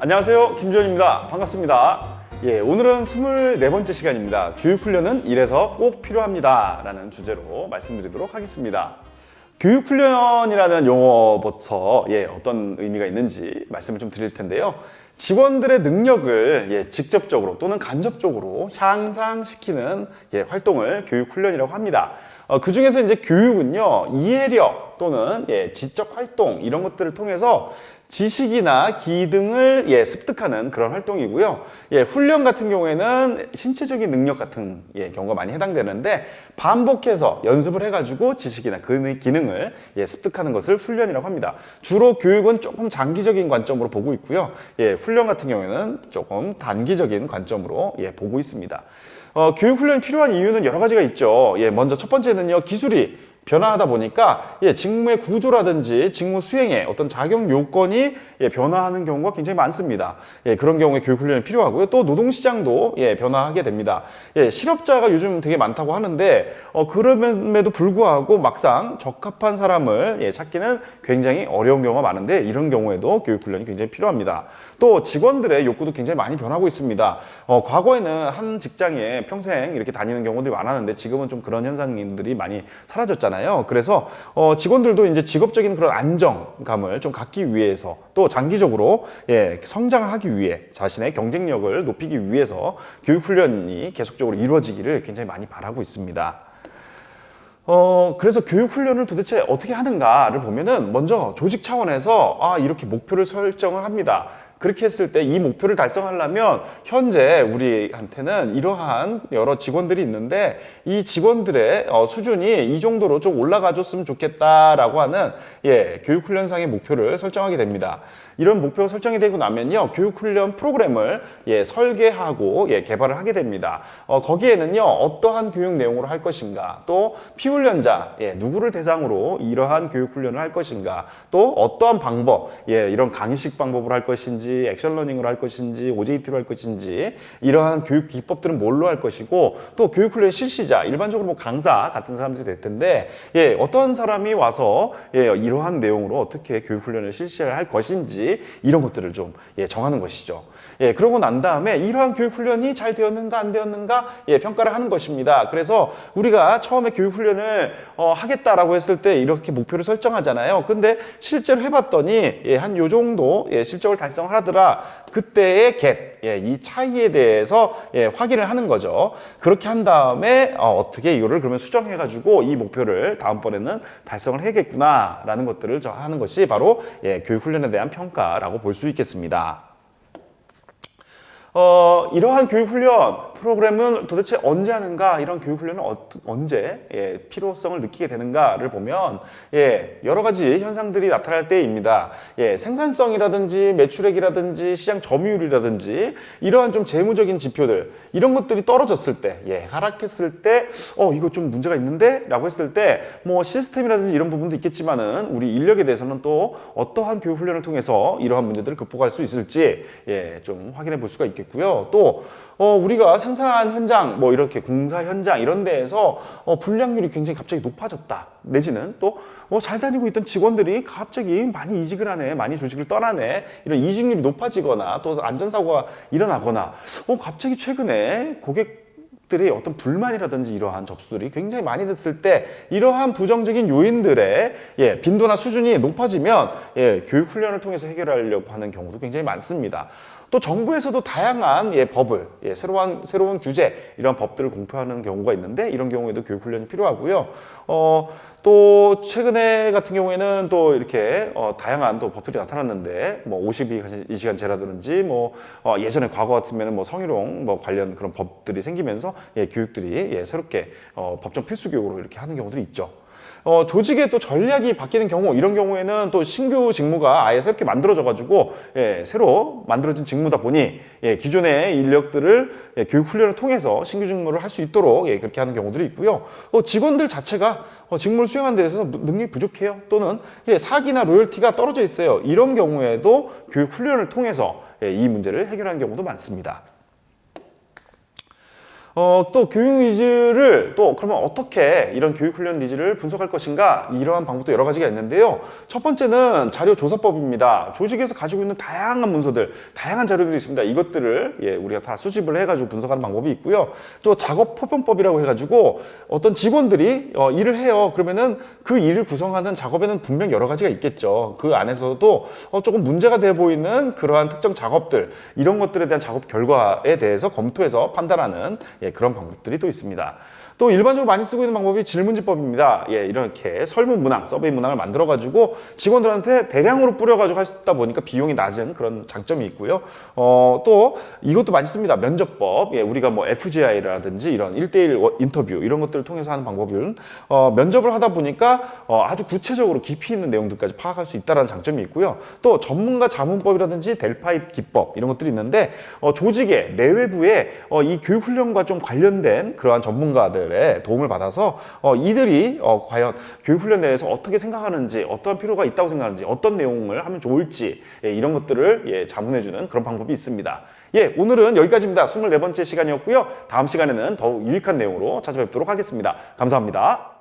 안녕하세요. 김주현입니다. 반갑습니다. 예, 오늘은 24번째 시간입니다. 교육훈련은 이래서 꼭 필요합니다. 라는 주제로 말씀드리도록 하겠습니다. 교육훈련이라는 용어부터 예, 어떤 의미가 있는지 말씀을 좀 드릴 텐데요. 직원들의 능력을 예, 직접적으로 또는 간접적으로 향상시키는 예, 활동을 교육훈련이라고 합니다. 어, 그 중에서 이제 교육은요, 이해력 또는 예, 지적 활동 이런 것들을 통해서 지식이나 기등을 예, 습득하는 그런 활동이고요. 예, 훈련 같은 경우에는 신체적인 능력 같은 예, 경우가 많이 해당되는데 반복해서 연습을 해가지고 지식이나 그 기능을 예, 습득하는 것을 훈련이라고 합니다. 주로 교육은 조금 장기적인 관점으로 보고 있고요. 예, 훈련 같은 경우에는 조금 단기적인 관점으로 예, 보고 있습니다. 어, 교육 훈련이 필요한 이유는 여러 가지가 있죠. 예, 먼저 첫 번째는요, 기술이 변화하다 보니까 예, 직무의 구조라든지 직무 수행에 어떤 작용 요건이 예, 변화하는 경우가 굉장히 많습니다. 예, 그런 경우에 교육 훈련이 필요하고요. 또 노동 시장도 예, 변화하게 됩니다. 예, 실업자가 요즘 되게 많다고 하는데 어, 그럼에도 불구하고 막상 적합한 사람을 예, 찾기는 굉장히 어려운 경우가 많은데 이런 경우에도 교육 훈련이 굉장히 필요합니다. 또 직원들의 욕구도 굉장히 많이 변하고 있습니다. 어, 과거에는 한 직장에 평생 이렇게 다니는 경우들이 많았는데 지금은 좀 그런 현상들이 많이 사라졌잖아요. 그래서 어, 직원들도 이제 직업적인 그런 안정감을 좀 갖기 위해서 또 장기적으로 예, 성장을 하기 위해 자신의 경쟁력을 높이기 위해서 교육 훈련이 계속적으로 이루어지기를 굉장히 많이 바라고 있습니다. 어, 그래서 교육 훈련을 도대체 어떻게 하는가를 보면은 먼저 조직 차원에서 아, 이렇게 목표를 설정을 합니다. 그렇게 했을 때 이 목표를 달성하려면 현재 우리한테는 이러한 여러 직원들이 있는데 이 직원들의 어, 수준이 이 정도로 좀 올라가 줬으면 좋겠다라고 하는 예, 교육 훈련상의 목표를 설정하게 됩니다. 이런 목표가 설정이 되고 나면요. 교육 훈련 프로그램을 예, 설계하고 예, 개발을 하게 됩니다. 어, 거기에는요. 어떠한 교육 내용으로 할 것인가, 또 피훈련자 예, 누구를 대상으로 이러한 교육 훈련을 할 것인가, 또 어떠한 방법, 예, 이런 강의식 방법을 할 것인지 액션 러닝으로 할 것인지 OJT로 할 것인지 이러한 교육 기법들은 뭘로 할 것이고 또 교육 훈련 실시자 일반적으로 뭐 강사 같은 사람들이 될 텐데 예, 어떤 사람이 와서 예, 이러한 내용으로 어떻게 교육 훈련을 실시할 할 것인지 이런 것들을 좀 예, 정하는 것이죠. 예, 그러고 난 다음에 이러한 교육 훈련이 잘 되었는가 안 되었는가 예, 평가를 하는 것입니다. 그래서 우리가 처음에 교육 훈련을 어, 하겠다라고 했을 때 이렇게 목표를 설정하잖아요. 근데 실제로 해봤더니 예, 한 요 정도 예, 실적을 달성을 하더라. 그때의 갭, 예, 이 차이에 대해서 예, 확인을 하는 거죠. 그렇게 한 다음에 어, 떻게 이거를 그러면 수정해가지고 이 목표를 다음번에는 달성을 해야겠구나라는 것들을 저 하는 것이 바로 예, 교육 훈련에 대한 평가라고 볼 수 있겠습니다. 어, 이러한 교육훈련 프로그램은 도대체 언제 하는가, 이런 교육훈련은 어, 언제 예, 필요성을 느끼게 되는가를 보면 예, 여러 가지 현상들이 나타날 때입니다. 예, 생산성이라든지 매출액이라든지 시장 점유율이라든지 이러한 좀 재무적인 지표들 이런 것들이 떨어졌을 때, 예, 하락했을 때, 어 이거 좀 문제가 있는데 라고 했을 때 뭐 시스템이라든지 이런 부분도 있겠지만은 우리 인력에 대해서는 또 어떠한 교육훈련을 통해서 이러한 문제들을 극복할 수 있을지 예, 좀 확인해 볼 수가 있겠고 요. 또 어, 우리가 생산 현장, 뭐 이렇게 공사 현장 이런 데에서 어, 불량률이 굉장히 갑자기 높아졌다. 내지는 또 어, 잘 다니고 있던 직원들이 갑자기 많이 이직을 하네, 많이 조직을 떠나네, 이런 이직률이 높아지거나 또 안전사고가 일어나거나 어, 갑자기 최근에 고객 들의 어떤 불만이라든지 이러한 접수들이 굉장히 많이 됐을 때 이러한 부정적인 요인들의 예, 빈도나 수준이 높아지면 예, 교육 훈련을 통해서 해결하려고 하는 경우도 굉장히 많습니다. 또 정부에서도 다양한 예, 법을 예, 새로운 새로운 규제 이런 법들을 공표하는 경우가 있는데 이런 경우에도 교육 훈련이 필요하고요. 어, 또 최근에 같은 경우에는 또 이렇게 어, 다양한 또 법들이 나타났는데 뭐 52시간 제라든지 뭐 어, 예전에 과거 같으면 뭐 성희롱 뭐 관련 그런 법들이 생기면서 예, 교육들이 예, 새롭게 어, 법정 필수 교육으로 이렇게 하는 경우들이 있죠. 어, 조직의 또 전략이 바뀌는 경우 이런 경우에는 또 신규 직무가 아예 새롭게 만들어져 가지고 예, 새로 만들어진 직무다 보니 예, 기존의 인력들을 예, 교육 훈련을 통해서 신규 직무를 할 수 있도록 예, 그렇게 하는 경우들이 있고요. 또 직원들 자체가 어, 직무를 수행하는 데서 능력이 부족해요. 또는 예, 사기나 로열티가 떨어져 있어요. 이런 경우에도 교육 훈련을 통해서 예, 이 문제를 해결하는 경우도 많습니다. 어, 또 교육 니즈를 또 그러면 어떻게 이런 교육 훈련 니즈를 분석할 것인가 이러한 방법도 여러 가지가 있는데요. 첫 번째는 자료 조사법입니다. 조직에서 가지고 있는 다양한 문서들, 다양한 자료들이 있습니다. 이것들을 예, 우리가 다 수집을 해가지고 분석하는 방법이 있고요. 또 작업 포편법이라고 해가지고 어떤 직원들이 어, 일을 해요. 그러면은 그 일을 구성하는 작업에는 분명 여러 가지가 있겠죠. 그 안에서도 어, 조금 문제가 돼 보이는 그러한 특정 작업들 이런 것들에 대한 작업 결과에 대해서 검토해서 판단하는 예, 그런 방법들이 또 있습니다. 또 일반적으로 많이 쓰고 있는 방법이 질문지법입니다. 예, 이렇게 설문 문항, 서베이 문항을 만들어 가지고 직원들한테 대량으로 뿌려 가지고 하다 보니까 비용이 낮은 그런 장점이 있고요. 어, 또 이것도 많이 씁니다. 면접법. 예, 우리가 뭐 FGI라든지 이런 1대1 인터뷰 이런 것들을 통해서 하는 방법은 어, 면접을 하다 보니까 어, 아주 구체적으로 깊이 있는 내용들까지 파악할 수 있다는 장점이 있고요. 또 전문가 자문법이라든지 델파입 기법 이런 것들이 있는데 어, 조직의 내외부에 어, 이 교육 훈련과 좀 관련된 그러한 전문가들의 도움을 받아서 어, 이들이 어, 과연 교육 훈련 내에서 어떻게 생각하는지 어떠한 필요가 있다고 생각하는지 어떤 내용을 하면 좋을지 예, 이런 것들을 예, 자문해주는 그런 방법이 있습니다. 예, 오늘은 여기까지입니다. 24번째 시간이었고요. 다음 시간에는 더욱 유익한 내용으로 찾아뵙도록 하겠습니다. 감사합니다.